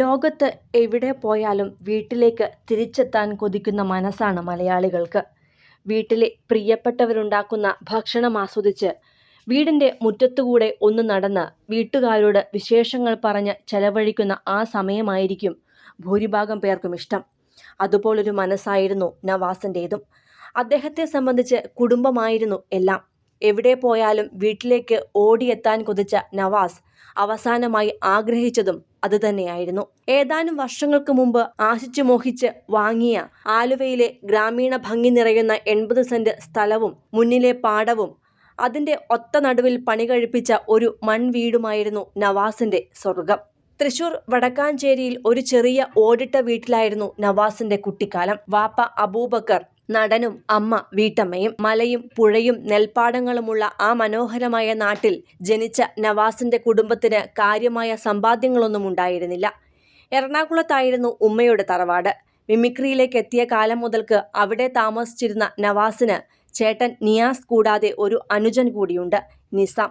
ലോകത്ത് എവിടെ പോയാലും വീട്ടിലേക്ക് തിരിച്ചെത്താൻ കൊതിക്കുന്ന മനസ്സാണ് മലയാളികൾക്ക്. വീട്ടിലെ പ്രിയപ്പെട്ടവരുണ്ടാക്കുന്ന ഭക്ഷണം ആസ്വദിച്ച് വീടിന്റെ മുറ്റത്തുകൂടെ ഒന്ന് നടന്ന് വീട്ടുകാരോട് വിശേഷങ്ങൾ പറഞ്ഞ് ചെലവഴിക്കുന്ന ആ സമയമായിരിക്കും ഭൂരിഭാഗം പേർക്കും ഇഷ്ടം. അതുപോലൊരു മനസ്സായിരുന്നു നവാസിന്റേതും. അദ്ദേഹത്തെ സംബന്ധിച്ച് കുടുംബമായിരുന്നു എല്ലാം. എവിടെ പോയാലും വീട്ടിലേക്ക് ഓടിയെത്താൻ കൊതിച്ച നവാസ് അവസാനമായി ആഗ്രഹിച്ചതും അതുതന്നെയായിരുന്നു. ഏതാനും വർഷങ്ങൾക്ക് മുമ്പ് ആശിച്ചു മോഹിച്ച് വാങ്ങിയ ആലുവയിലെ ഗ്രാമീണ ഭംഗി നിറയുന്ന എൺപത് സെന്റ് സ്ഥലവും മുന്നിലെ പാടവും അതിന്റെ ഒത്ത നടുവിൽ പണി കഴിപ്പിച്ച ഒരു മൺവീടുമായിരുന്നു നവാസിന്റെ സ്വർഗം തൃശൂർ വടക്കാഞ്ചേരിയിൽ ഒരു ചെറിയ ഓടിട്ട വീട്ടിലായിരുന്നു നവാസിന്റെ കുട്ടിക്കാലം. വാപ്പ അബൂബക്കർ നടനും അമ്മ വീട്ടമ്മയും മലയും പുഴയും നെൽപ്പാടങ്ങളുമുള്ള ആ മനോഹരമായ നാട്ടിൽ ജനിച്ച നവാസിന്റെ കുടുംബത്തിന് കാര്യമായ സമ്പാദ്യങ്ങളൊന്നും ഉണ്ടായിരുന്നില്ല. എറണാകുളത്തായിരുന്നു ഉമ്മയുടെ തറവാട്. മിമിക്രിയിലേക്ക് എത്തിയ കാലം മുതൽക്ക് അവിടെ താമസിച്ചിരുന്ന നവാസിന് ചേട്ടൻ നിയാസ് കൂടാതെ ഒരു അനുജൻ കൂടിയുണ്ട് നിസാം.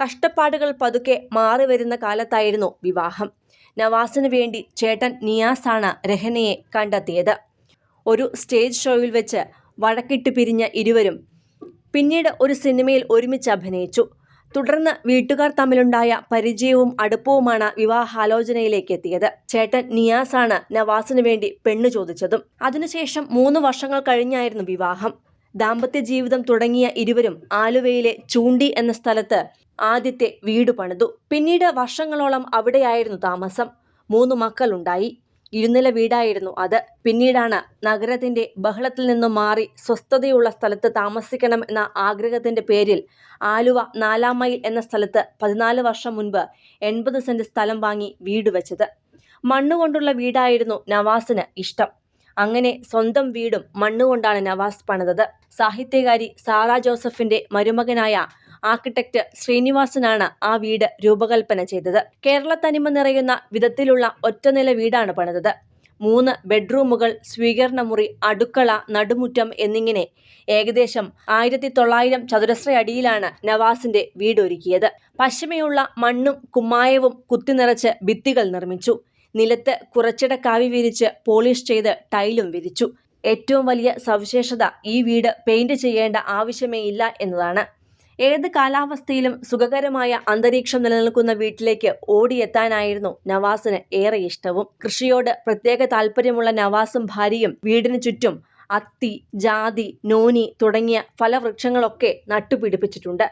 കഷ്ടപ്പാടുകൾ പതുക്കെ മാറി വരുന്ന കാലത്തായിരുന്നു വിവാഹം. നവാസിന് വേണ്ടി ചേട്ടൻ നിയാസാണ് രഹനയെ കണ്ടെത്തിയത്. ഒരു സ്റ്റേജ് ഷോയിൽ വെച്ച് വഴക്കിട്ട് പിരിഞ്ഞ ഇരുവരും പിന്നീട് ഒരു സിനിമയിൽ ഒരുമിച്ച് അഭിനയിച്ചു. തുടർന്ന് വീട്ടുകാർ തമ്മിലുണ്ടായ പരിചയവും അടുപ്പവുമാണ് വിവാഹാലോചനയിലേക്ക് എത്തിയത്. ചേട്ടൻ നിയാസാണ് നവാസിന് വേണ്ടി പെണ്ണു ചോദിച്ചതും. അതിനുശേഷം മൂന്ന് വർഷങ്ങൾ കഴിഞ്ഞായിരുന്നു വിവാഹം. ദാമ്പത്യ ജീവിതം തുടങ്ങിയ ഇരുവരും ആലുവയിലെ ചൂണ്ടി എന്ന സ്ഥലത്ത് ആദ്യത്തെ വീട് പണിതു. പിന്നീട് വർഷങ്ങളോളം അവിടെയായിരുന്നു താമസം. മൂന്ന് മക്കളുണ്ടായി. ഇരുനില വീടായിരുന്നു അത്. പിന്നീടാണ് നഗരത്തിന്റെ ബഹളത്തിൽ നിന്നും മാറി സ്വസ്ഥതയുള്ള സ്ഥലത്ത് താമസിക്കണം എന്ന ആഗ്രഹത്തിന്റെ പേരിൽ ആലുവ നാലാം മൈൽ എന്ന സ്ഥലത്ത് പതിനാല് വർഷം മുൻപ് എൺപത് സെന്റ് സ്ഥലം വാങ്ങി വീട് വെച്ചത്. മണ്ണുകൊണ്ടുള്ള വീടായിരുന്നു നവാസിന് ഇഷ്ടം. അങ്ങനെ സ്വന്തം വീടും മണ്ണുകൊണ്ടാണ് നവാസ് പണിതത്. സാഹിത്യകാരി സാറ ജോസഫിന്റെ മരുമകനായ ആർക്കിടെക്ട് ശ്രീനിവാസനാണ് ആ വീട് രൂപകൽപ്പന ചെയ്തത്. കേരള തനിമ നിറയുന്ന വിധത്തിലുള്ള ഒറ്റനില വീടാണ് പണിതത്. മൂന്ന് ബെഡ്റൂമുകൾ സ്വീകരണമുറി അടുക്കള നടുമുറ്റം എന്നിങ്ങനെ ഏകദേശം ആയിരത്തി തൊള്ളായിരം ചതുരശ്ര അടിയിലാണ് നവാസിന്റെ വീടൊരുക്കിയത്. പശ്ചിമയുള്ള മണ്ണും കുമ്മായവും കുത്തിനിറച്ച് ഭിത്തികൾ നിർമ്മിച്ചു. നിലത്ത് കുറച്ചിട കാവി വിരിച്ച് പോളിഷ് ചെയ്ത് ടൈലും വിരിച്ചു. ഏറ്റവും വലിയ സവിശേഷത ഈ വീട് പെയിന്റ് ചെയ്യേണ്ട ആവശ്യമേ ഇല്ല എന്നതാണ്. ഏത് കാലാവസ്ഥയിലും സുഖകരമായ അന്തരീക്ഷം നിലനിൽക്കുന്ന വീട്ടിലേക്ക് ഓടിയെത്താനായിരുന്നു നവാസിന് ഏറെ ഇഷ്ടവും. കൃഷിയോട് പ്രത്യേക താല്പര്യമുള്ള നവാസും ഭാര്യയും വീടിന് ചുറ്റും അത്തി ജാതി നോനി തുടങ്ങിയ ഫലവൃക്ഷങ്ങളൊക്കെ നട്ടുപിടിപ്പിച്ചിട്ടുണ്ട്.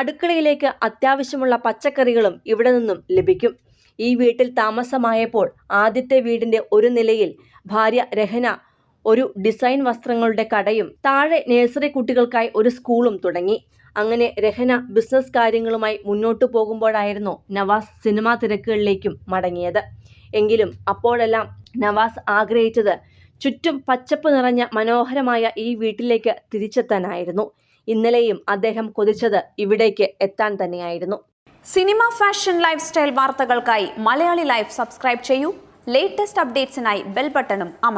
അടുക്കളയിലേക്ക് അത്യാവശ്യമുള്ള പച്ചക്കറികളും ഇവിടെ നിന്നും ലഭിക്കും. ഈ വീട്ടിൽ താമസമായപ്പോൾ ആദ്യത്തെ വീടിന്റെ ഒരു നിലയിൽ ഭാര്യ രഹന ഒരു ഡിസൈൻ വസ്ത്രങ്ങളുടെ കടയും താഴെ നഴ്സറി കുട്ടികൾക്കായി ഒരു സ്കൂളും തുടങ്ങി. അങ്ങനെ രഹന ബിസിനസ് കാര്യങ്ങളുമായി മുന്നോട്ട് പോകുമ്പോഴായിരുന്നു നവാസ് സിനിമാ തിരക്കുകളിലേക്കും മടങ്ങിയത്. എങ്കിലും അപ്പോഴെല്ലാം നവാസ് ആഗ്രഹിച്ചത് ചുറ്റും പച്ചപ്പ് നിറഞ്ഞ മനോഹരമായ ഈ വീട്ടിലേക്ക് തിരിച്ചെത്താനായിരുന്നു. ഇന്നലെയും അദ്ദേഹം കൊതിച്ചത് ഇവിടേക്ക് എത്താൻ തന്നെയായിരുന്നു. സിനിമ ഫാഷൻ ലൈഫ് സ്റ്റൈൽ വാർത്തകൾക്കായി മലയാളി ലൈഫ് സബ്സ്ക്രൈബ് ചെയ്യൂ. ലേറ്റസ്റ്റ് അപ്ഡേറ്റ്സിനായി ബെൽ ബട്ടണും അമർ